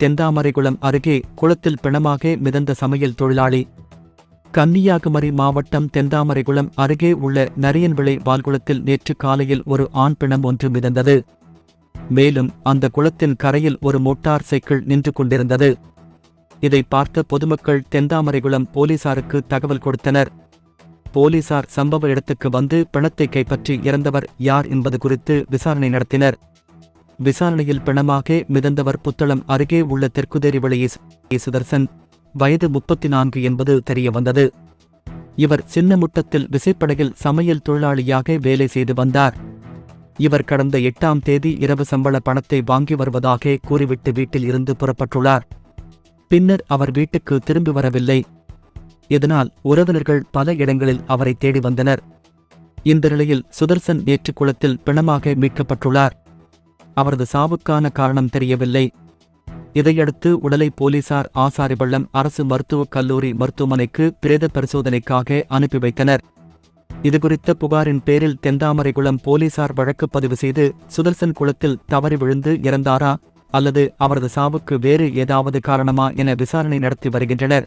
தென்தாமரைகுளம் அருகே குளத்தில் பிணமாக மிதந்த சமையல் தொழிலாளி. கன்னியாகுமரி மாவட்டம் தென்தாமரைகுளம் அருகே உள்ள நரியன்விளை வால்குளத்தில் நேற்று காலையில் ஒரு ஆண் பிணம் ஒன்று மிதந்தது. மேலும் அந்த குளத்தின் கரையில் ஒரு மோட்டார் சைக்கிள் நின்று கொண்டிருந்தது. இதை பார்த்த பொதுமக்கள் தென்தாமரைகுளம் போலீசாருக்கு தகவல் கொடுத்தனர். போலீசார் சம்பவ இடத்துக்கு வந்து பிணத்தை கைப்பற்றி இறந்தவர் யார் என்பது குறித்து விசாரணை நடத்தினர். விசாரணையில் பிணமாக மிதந்தவர் புத்தளம் அருகே உள்ள தெற்குதேரி வழியே சுதர்சன். வயது முப்பத்தி நான்கு என்பது தெரியவந்தது. இவர் சின்னமுட்டத்தில் விசைப்படகில் சமையல் தொழிலாளியாக வேலை செய்து வந்தார். இவர் கடந்த எட்டாம் தேதி இரவு சம்பள பணத்தை வாங்கி வருவதாக கூறிவிட்டு வீட்டில் இருந்து புறப்பட்டுள்ளார். பின்னர் அவர் வீட்டுக்கு திரும்பி வரவில்லை. இதனால் உறவினர்கள் பல இடங்களில் அவரை தேடி வந்தனர். இந்த நிலையில் சுதர்சன் நேற்று குளத்தில் பிணமாக மீட்கப்பட்டுள்ளார். அவரது சாவுக்கான காரணம் தெரியவில்லை. இதையடுத்து உடலை போலீசார் ஆசாரிபள்ளம் அரசு மருத்துவக் கல்லூரி மருத்துவமனைக்கு பிரேத பரிசோதனைக்காக அனுப்பி வைத்தனர். இதுகுறித்த புகாரின் பேரில் தென்தாமரைகுளம் போலீசார் வழக்கு பதிவு செய்து சுதர்சன் குளத்தில் தவறி விழுந்து இறந்தாரா அல்லது அவரது சாவுக்கு வேறு ஏதாவது காரணமா என விசாரணை நடத்தி வருகின்றனர்.